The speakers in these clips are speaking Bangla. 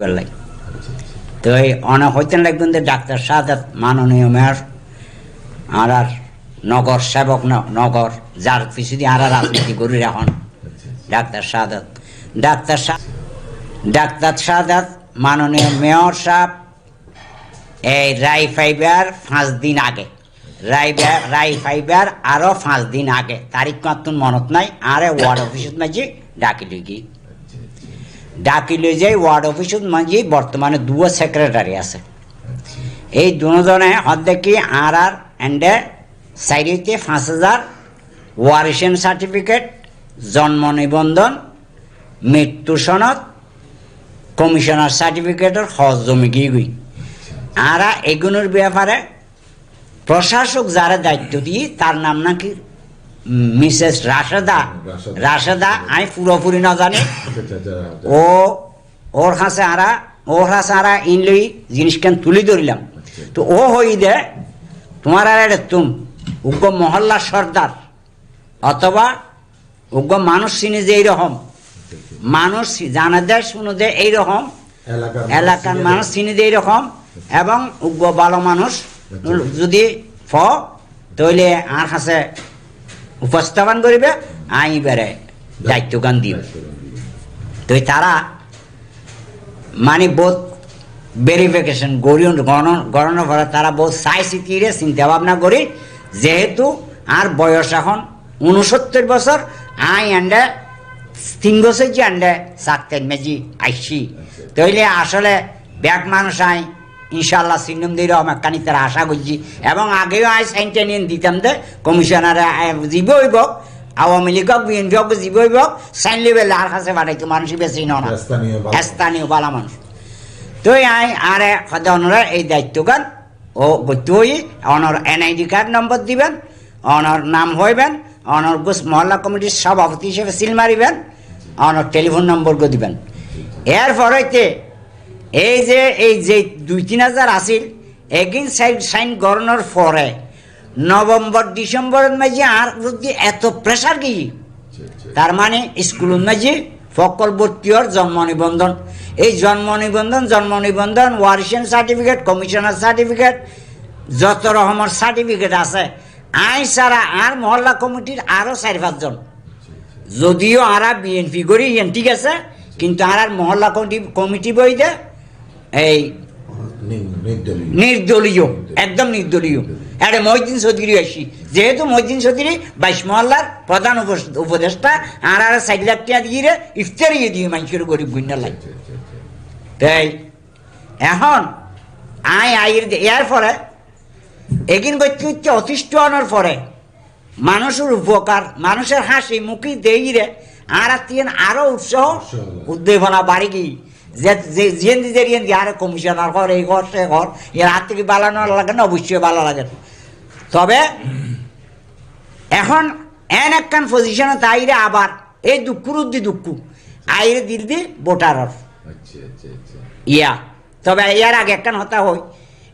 বেলাই তো এই হইতেন লাগবেন ডাক্তার মাননীয় মেয়র, আর আর নগর সেবক নগর, যার আর আর রাজনীতি করি এখন ডাক্তার ডাক্তার ডাক্তার মাননীয় মেয়র সাহেব, এই রাই ফাইবার পাঁচ দিন আগে রাইবার রাই ফাইবার আরও পাঁচ দিন আগে, তারিখ মাত্র মনত নাই, আরে ওয়ার্ড অফিসত মাঝি ডাকিলি কি ডাকিলে যে ওয়ার্ড অফিসত মাঝি বর্তমানে দুয়ো সেক্রেটারি আছে। এই দুজনে অর্ধেকি আর আর এন্ডে সাইডেতে পাঁচ হাজার ওয়ারিশন সার্টিফিকেট জন্ম নিবন্ধন মৃত্যু সনদ কমিশনার সার্টিফিকেটের হজ জমি গিয়ে আরা এগুলোর ব্যাপারে প্রশাসক যারা দায়িত্ব দিয়ে তার নাম নাকি মিসেস রাশেদা রাশেদা। আমি পুরোপুরি না জানি। ও ওর কাছে আরা ওর কাছে আরা ইনলই জিনিসখান তুলি ধরিলাম। তো ও হই দে তোমার আর এটা তুম উগ্র মহল্লা সর্দার অথবা উগ্র মানুষ চিনি যে এইরকম। মানুষ জানা দেয় শুনে দেয় এইরকম। এলাকার মানুষ চিনি দেয় এইরকম। এবং উগ্র ভালো মানুষ যদি ফ তইলে আর কাছে উপস্থাপন করিবে আই বেড়ে দায়িত্বগান দিব। তো তারা মানে বোধ ভেরিফিকেশন গড়ি গণনা করে তারা বহু চাই চিতিরে চিন্তা ভাবনা করি যেহেতু আর বয়স এখন উনসত্তর বছর আই আন্ডে তিন বছর যে আন্ডে চাকতেন মেজি আইসি তইলে আসলে ব্যাগ মানুষ আই ইনশাল্লাহ সিন্নম দিয়ে অনেকখানি তারা আশা করছি। এবং আগেও আই সাইনটা নিয়ে দিতাম দে কমিশনারে জীব হইব আওয়ামী লীগ হোক বিএনপি হোক জীব হইব সাইন লেভেল আর কাছে বাড়াইতো মানুষই বেশি না। স্থানীয় বালা মানুষ। তো আই আরে সদায় অনরা এই দায়িত্বগান ও হই অনর এনআইডি কার্ড নম্বর দিবেন অনর নাম হইবেন অনর গোস মহল্লা কমিটির সভাপতি হিসেবে সিল মারিবেন অনর টেলিফোন নম্বর গো দিবেন। এর পরেতে এই যে এই যে দুই তিন হাজার আসিল এগিন সাইন সাইন করানোর পরে নভেম্বর ডিসেম্বরের মাঝে আর যদি এত প্রেশার কি? তার মানে স্কুলের মাঝে ফকল ভর্তির জন্ম নিবন্ধন। এই জন্ম নিবন্ধন জন্ম নিবন্ধন ওয়ারিশন সার্টিফিকেট কমিশনার সার্টিফিকেট যত রকমের সার্টিফিকেট আছে আই সারা আর মহল্লা কমিটির আরও চার পাঁচজন যদিও আরা বিএনপি করি ঠিক আছে কিন্তু আর আর মহল্লা কমিটি কমিটি বই দে এই নির্দলীয় একদম নির্দলীয়। আরে মহিদিন চৌধুরী আসি। যেহেতু মহিদিন চৌধুরী বাইশ মহল্লার প্রধান উপদেষ্টা আর আর চার লাখ টাকা দিয়ে ইফতারি দিয়ে মানুষের গরিব গুন্ডা লাগে তাই এখন আই আইয়ের দে- এর পরে এগিন করতে হচ্ছে অতিষ্ঠ আনার পরে মানুষের উপকার মানুষের হাসি মুখি দেইরে আর আত্মীয় আরও উৎসাহ উদ্দীপনা বাড়ি গিয়ে। যে যে যেন যে রিয়েন দিয়ে আরে কমিশনার ঘর এই ঘর সে ঘর এর হাত থেকে বালানো লাগে না অবশ্যই ভালো লাগে। তবে এখন এন একখান পজিশনে তাইরে আবার এই দুঃখুর উদ্দি দুঃখ। আইরে দিল দি ভোটারর ইয়া। তবে ইয়ার আগে একখান হতা হয়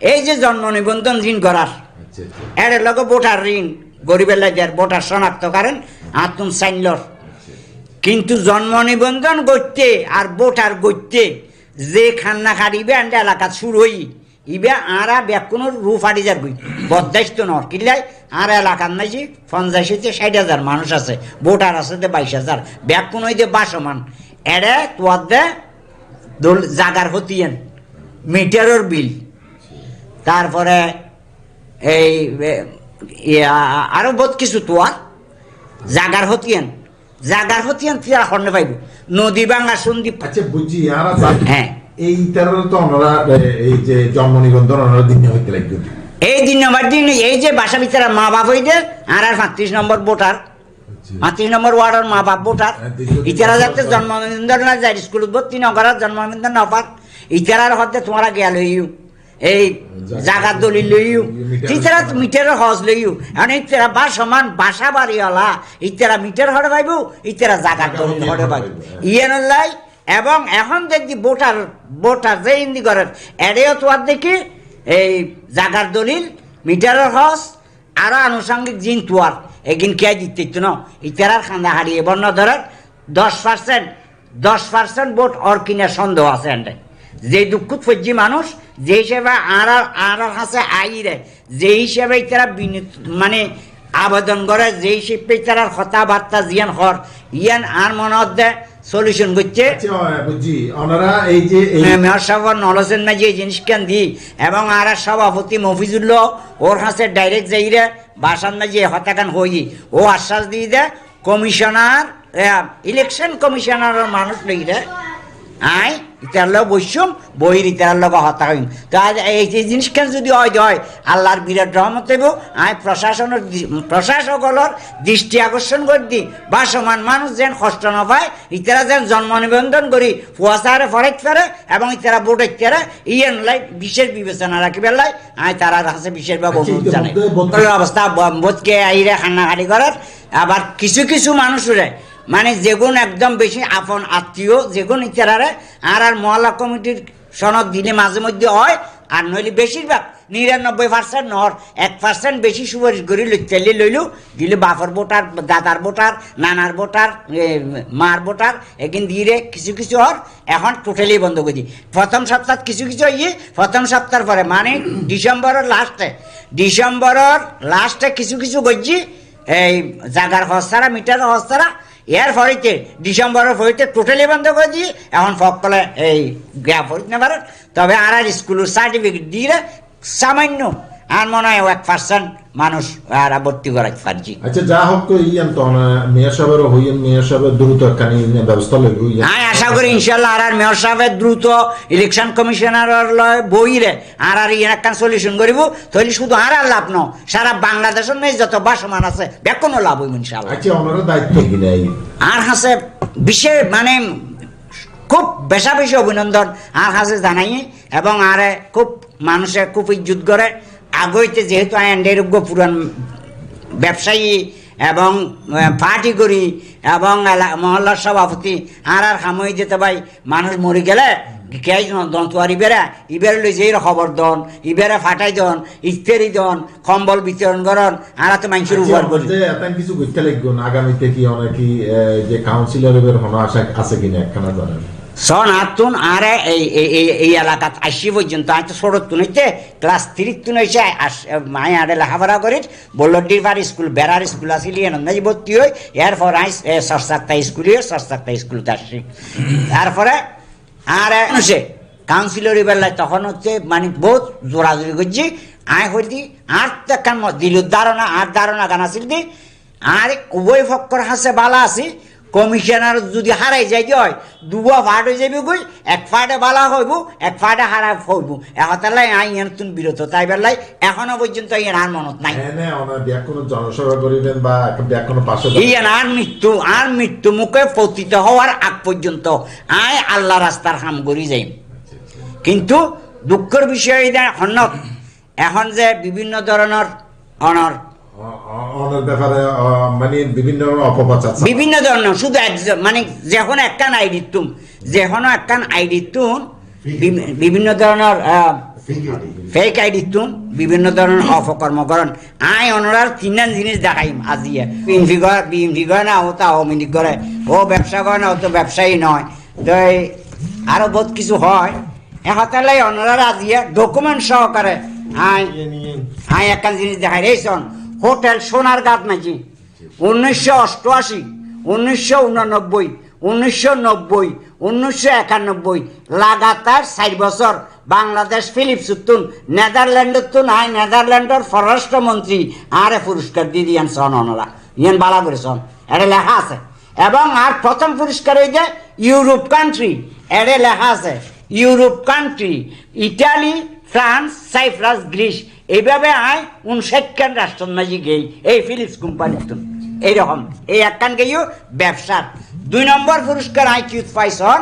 এই যে জন্ম নিবন্ধন ঋণ করার এর লগে ভোটার ঋণ গরিবের লাগে ভোটার শনাক্ত করেন আতুন সাইনলর। কিন্তু জন্ম নিবন্ধন করতে আর ভোটার করতে যে খান্না খারিবে আন্ড এলাকা শুরু হই, ইবে আরা ব্যাকুনোর রুফ আড়ি যার গই। বদাইস্ত নর। কিল্লাই আর এলাকার নাই যে পঞ্চাশিতে ষাট হাজার মানুষ আছে, ভোটার আছে দে বাইশ হাজার। ব্যাকুন হই দে বাসমান। এড়ে তোয়ার দে দোল জাগার হতিয়ান, মিটারের বিল। তারপরে এই আরও বহুত কিছু তোয়ার জাগার হতিয়ান। জাগার তুই আর হর্নে পাইব নদী বাংলা সন্দীপ। আচ্ছা বুঝছি আর হ্যাঁ এই তেরো তো এ, এই যে জন্ম নিবন্ধন ওনারা দিন হইতে লাগবে এই দিন নম্বর দিন এই যে বাসা ভিতরে মা বাপ হইতে আর আর পাঁত্রিশ নম্বর ভোটার পাঁত্রিশ নম্বর ওয়ার্ডের মা বাপ ভোটার ইতারা ভোটার যাতে। জন্ম নিবন্ধন না যায় স্কুলত ভর্তি নকরার জন্ম নিবন্ধন নপাক। ইতারার হতে তোমরা গিয়া লইও এই জাগার দলিল লইও। মিটার- ইতারা মিটারের হজ লইও। এখন ইতারা বা সমান বাসা বাড়িওয়ালা ইতারা মিটার হরে পাইব ইতারা জাগার জাগা দলিল হরে পাইব ইয়েন লাই এবং এখন দেখি ভোটার ভোটার যে হিন্দি করেন এড়েও তোমার দেখি এই জাগার দলিল মিটারের হস আরও আনুষঙ্গিক জিন তোয়ার এগিন কে দিতে ইতো ন? ইতারার খান্দা হারিয়ে বর্ণ ধরেন দশ পার্সেন্ট দশ পার্সেন্ট ভোট অর কিনে সন্দেহ আছে এন্ডে। যে দুঃখত ফজ্জি মানুষ যে হিসেবে আর আর হাসে আইরে যে হিসেবে তারা মানে আবেদন করে যে হিসেবে তারা কথাবার্তা জিয়ান হর ইয়ান আর মনত দে সলিউশন করছে। আচ্ছা, ওনারা এই যে মেয়র সাহেব নলসেন না যে জিনিস কেন দি? এবং আর সভাপতি মফিজুল্লাহ ওর হাতে ডাইরেক্ট যাইরে বাসান না যে হতাকান হই ও আশ্বাস দিয়ে দে কমিশনার ইলেকশন কমিশনারের মানুষ লইরে। আই ইতার লগ বৈশ্যম বহির ইতার লগ হতা হইম তো আজ এই যে জিনিস কেন যদি হয় হয় আল্লাহর বিরাট রহমত হইব আই প্রশাসনের প্রশাসকলর দৃষ্টি আকর্ষণ করে দি। বা সমান মানুষ যেন কষ্ট না পায় ইতারা যেন জন্ম নিবন্ধন করি ফুয়াশারে ফরাইত পারে এবং ইতারা ভোট ইতারা ইয়েন লাই বিশেষ বিবেচনা রাখিবে লাই আই তারা কাছে বিশেষভাবে আচ্ছা, অনুরোধ জানাই। ইতিমধ্যে বন্ধু- অবস্থা বোধকে আইরে খান্নাঘাটি করার আবার কিছু কিছু মানুষরে মানে যেগুন একদম বেশি আপন আত্মীয়, যেগুন ইতারারে আর আর মহল্লা কমিটির সনদ দিলে মাঝে মধ্যে হয়, আর নইলে বেশিরভাগ নিরানব্বই পার্সেন্ট নহর, এক পার্সেন্ট বেশি সুপারিশ করি লইতেলি লইলু, দিলে বাপর ভোটার, দাদার ভোটার, নানার ভোটার মার ভোটার, এগিন দিয়ে কিছু কিছু হর, এখন টোটালি বন্ধ করে। দিই প্রথম সপ্তাহ কিছু কিছু ইয়ে প্রথম সপ্তাহের পরে মানে ডিসেম্বরের লাস্টে ডিসেম্বরের লাস্টে কিছু কিছু গজ্জি, এই জাগার হস্তারা মিটার হস্তারা এর ফরিতে ডিসেম্বরের ফরিতে টোটালি বন্ধ করে দিয়ে এখন ফকলে এই গ্যাপ হইতে না তবে আর স্কুলের সার্টিফিকেট দিয়ে সামান্য আর মনে হয় এক পার্সেন্ট মানুষ আর ভর্তি করাতে পারছি। আচ্ছা যা হোক তো ইয়ান তো মেয়র সাহেবের হইয়েন মেয়র সাহেবের দ্রুত একখানি ব্যবস্থা লইব ইয়ান আমি আশা করি ইনশাল্লাহ আর আর মেয়র সাহেবের দ্রুত ইলেকশন কমিশনার লয় বইরে আর আর ইয়ে একটা সলিউশন করিব। তাহলে শুধু আর আর লাভ ন সারা বাংলাদেশের নেই যত বাসমান আছে বেকনো লাভ হইব ইনশাল্লাহ আচ্ছা ওনারা দায়িত্ব কিনা এই আর হাসে বিশেষ মানে খুব বেশা বেশি অভিনন্দন আর হাসে জানাই এবং আরে খুব মানুষে খুব ইজ্জত করে আগইতে যেহেতু আইনডেরোগ্য পুরান ব্যবসায়ী এবং পার্টি করি এবং মহল্লার সভাপতি আর আর খামই যেতে ভাই মানুষ মরে গেলে কে দন্তুয়ার ইবেরা ইবেরে লই যেই খবর দন ইবেরে ফাটাই দন ইস্তেরি দন কম্বল বিতরণ করন আর তো মানুষের উপর করি। যে কিছু করতে লাগবে? আগামীতে কি অনেক যে কাউন্সিলরের হনো আশা আছে কিনা একখানা জানেন? সন আতুন আরে এই এলাকাত আসি পর্যন্ত আমি তো ছোট তুনিতে ক্লাস থ্রি তুন হয়েছে মাই আরে লেখাপড়া করি বল্লডির বার স্কুল বেড়ার স্কুল আসিলি নন্দাজি ভর্তি হই এরপর আই সস্তাক্তা স্কুলে সস্তাক্তা স্কুল আসছি তারপরে আর সে কাউন্সিলর বেলায় তখন হচ্ছে মানে বহুত জোরাজুরি করছি আয় হইতি আর তো একখান দিল ধারণা আর ধারণা গান আসিল দি আর উভয় ফক্কর হাসে বালা আছি কমিশনার যদি হারাই যাই কি হয়? দুবা ফাট হয়ে যাবি কই? এক ফাটে বালা হইব এক ফাটে হারা হইব। এহতালাই আই ইয়ান তুন বিরত তাই বেলাই এখনও পর্যন্ত ইয়ান আর মনত নাই। ব্যাক কোনো জনসভা করিবেন বা কোনো পাশে ইয়ান আর মৃত্যু আর মৃত্যু মুখে পতিত হওয়ার আগ পর্যন্ত আয় আল্লাহ রাস্তার হাম করি যাই কিন্তু দুঃখের বিষয় হনক এখন যে বিভিন্ন ধরনের অনর ব্যাপারে মানে বিভিন্ন অপপ্রচার চালায়। বিভিন্ন ধরনের শুধু একজন মানে যখন একখান আইডি তুম যখন একখান আইডি বি- বিভিন্ন ধরনের ফেক আইডি তুন বিভিন্ন ধরনের অপকর্ম করেন। আই অনরার তিনজন জিনিস দেখাইম আজিয়ে। বিএনপি করে বিএনপি করে না ও তো আওয়ামী লীগ করে। ও ব্যবসা করে না ও তো ব্যবসায়ী নয়। তো এই আরও বহুত কিছু হয়। এহতালাই অনরার আজিয়ে ডকুমেন্ট সহকারে আই আই একখান জিনিস দেখাই রেছন হোটেল সোনার গাত নাকি? উনিশশো অষ্টআশি, উনিশশো উননব্বই, উনিশশো নব্বই, উনিশশো একানব্বই, লাগাতার চার বছর বাংলাদেশ ফিলিপস তুন নেদারল্যান্ডের তুন আই নেদারল্যান্ডের পররাষ্ট্রমন্ত্রী আরে পুরস্কার দিয়ে দিয়ান সন অনরা ইয়ান বালা করে সন এটা লেখা আছে। এবং আর প্রথম পুরস্কার হয়ে যায় ইউরোপ কান্ট্রি এড়ে লেখা আছে। Europe country Italy, France, Cyprus, Greece এইভাবে আয় উনষাটখান রাষ্ট্র মাঝি গেই। এই ফিলিপস কোম্পানির এইরকম। এই একখান গেইও ব্যবসার। দুই নম্বর পুরস্কার আই কিউত পাইছন।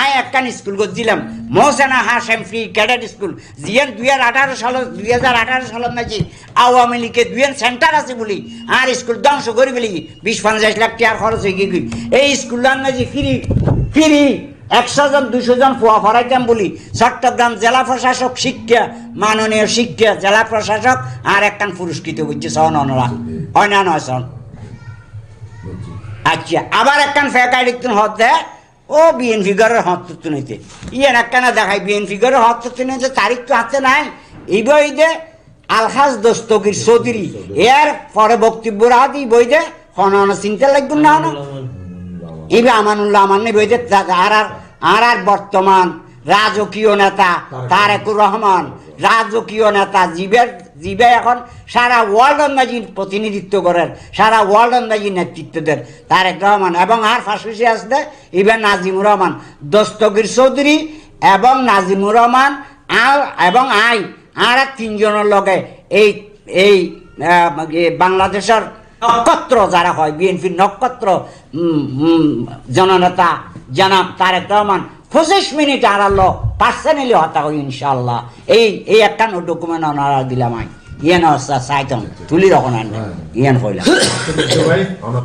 আই একখান স্কুল করছিলাম Mohsena Hashem free cadet school. জিয়ান দুই হাজার আঠারো সাল দুই হাজার আঠারো সালত নাকি আওয়ামী লীগের দুই সেন্টার আছে বলি। আর স্কুল ধ্বংস করে বলি বিশ পঞ্চাশ লাখ টাকার খরচ হয়ে গিয়ে এই স্কুল নাকি ফ্রি ফ্রি। একশো জন, দুশো জন ফুয়া ফরাইতাম বলি। চট্টগ্রাম জেলা প্রশাসক শিক্ষা, মাননীয় শিক্ষা জেলা প্রশাসক, আর একখান পুরস্কৃত বুঝছে সন অনরা হয় না নয় সন? আচ্ছা আবার একখান ফ্যাকাল্টি হতে ও বিএনপি গড়ের হত্য নিতে ইয়ে একখানা দেখায় বিএনপি গড়ের হত্য নিতে তারিখ তো হাতে নাই। এই বইতে আলহাজ দস্তগির চৌধুরী। এর পরে বক্তব্য রাত এই বইতে হন চিন্তা লাগবে না ইবে আমানুল্লাহ আমার নেই বইতে আর আর আর বর্তমান রাজকীয় নেতা তারেকুর রহমান। রাজকীয় নেতা জীবের জীবে এখন সারা ওয়ার্ল্ড অন্দাজির প্রতিনিধিত্ব করেন সারা ওয়ার্ল্ড অন্দাজির নেতৃত্ব দেন তারেক রহমান এবং আর ফাঁসি আসতে ইবেন নাজিমুর রহমান। দস্তগির চৌধুরী এবং নাজিমুর রহমান আর এবং আই আর তিনজনের লগে এই এই বাংলাদেশের নক্ষত্র যারা হয় বিএনপির নক্ষত্র জননেতা জনাব তারেক রহমান পঁচিশ মিনিট আড়ালো পার্সোনালি হতা হই ইনশাল্লাহ এই এই একটা ডকুমেন্ট অনারা দিলাম আই। ইয়েন সাইতন তুলি রকম ইয়েন হইলাম ভাই।